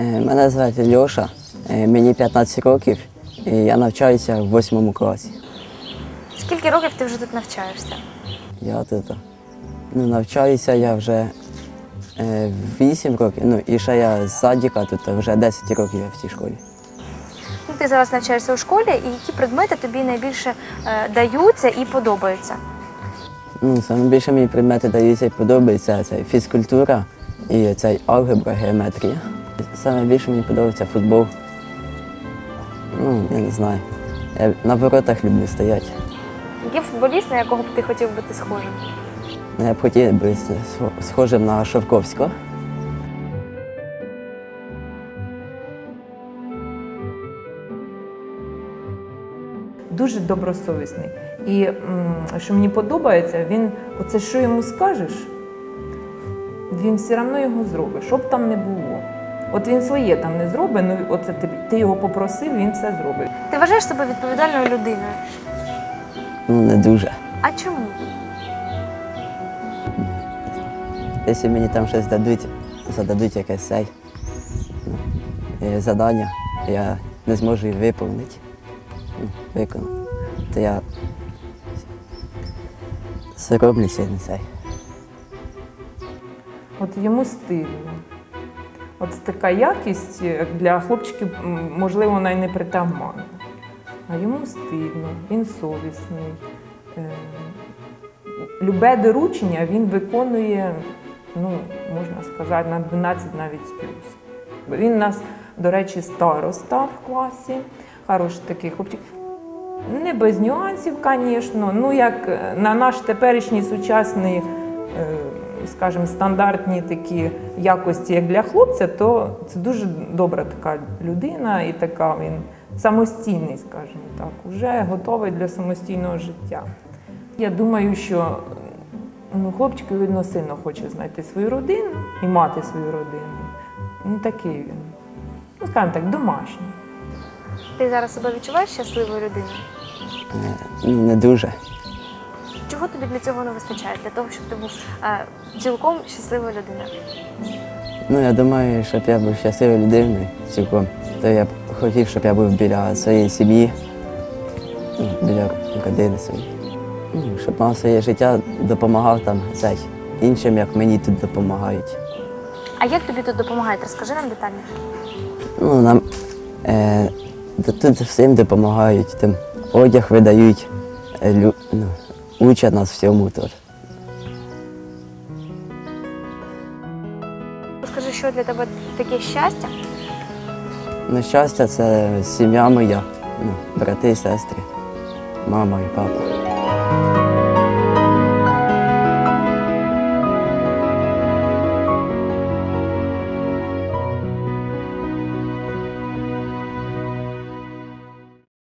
Мене звати Льоша, е, мені 15 років, і я навчаюся в 8 класі. Скільки років ти вже тут навчаєшся? Я тут ну, навчаюся я вже е, 8 років, ну і ще я з садика тут вже 10 років я в цій школі. Ну, ти зараз навчаєшся у школі, і які предмети тобі найбільше е, даються і подобаються? Ну, саме більше мені предмети даються і подобаються це фізкультура і цей алгебра, геометрія. Саме більше мені подобається футбол. Ну, я не знаю. Я на воротах люблю стояти. Є футболіст, на якого б ти хотів бути схожим? Ну, Я б хотів бути схожим на Шовковського. дуже добросовісний. І що мені подобається, він оце що йому скажеш, він все одно його зробить, що б там не було. От він своє там не зробить, ну оце ти, ти його попросив, він все зробить. Ти вважаєш себе відповідальною людиною. Ну, не дуже. А чому? Якщо мені там щось дадуть, зададуть якесь цей, е, я не зможу її виповнити, ну, виконати, то я соромлюся на цей. От йому стильно. От така якість для хлопчиків, можливо, вона й. А йому стильно, він совісний. Е, Любе доручення він виконує, ну, можна сказати, на 12 навіть плюс. Він у нас, до речі, староста в класі, хороший такий хлопчик. Не без нюансів, звісно. Ну, як е, на наш теперішній сучасний, е, скажімо, стандартні такі якості, як для хлопця, то це дуже добра така людина і така він самостійний, скажімо так, уже готовий для самостійного життя. Я думаю, що ну, хлопчик, видно, сильно хоче знайти свою родину і мати свою родину. Ну, такий він. Ну, скажімо так, домашній. Ти зараз себе відчуваєш щасливою людиною? Е, ну, Не дуже. Чого тобі для цього не вистачає? Для того, щоб ти був е, цілком щасливою людиною? Ну, я думаю, щоб я був щасливою людиною цілком, то я б хотів, щоб я був біля своєї сім'ї, ну, біля родини своєї. Ну, щоб мав своє життя, допомагав там цей, іншим, як мені тут допомагають. А як тобі тут допомагають? Розкажи нам детальніше. Ну, нам е, тут всім допомагають, там одяг видають, е, лю, ну, учать нас всьому тут. Скажи, що для тебе таке щастя? Ну, щастя, це сім'я моя, ну, брати сестри, мама і папа.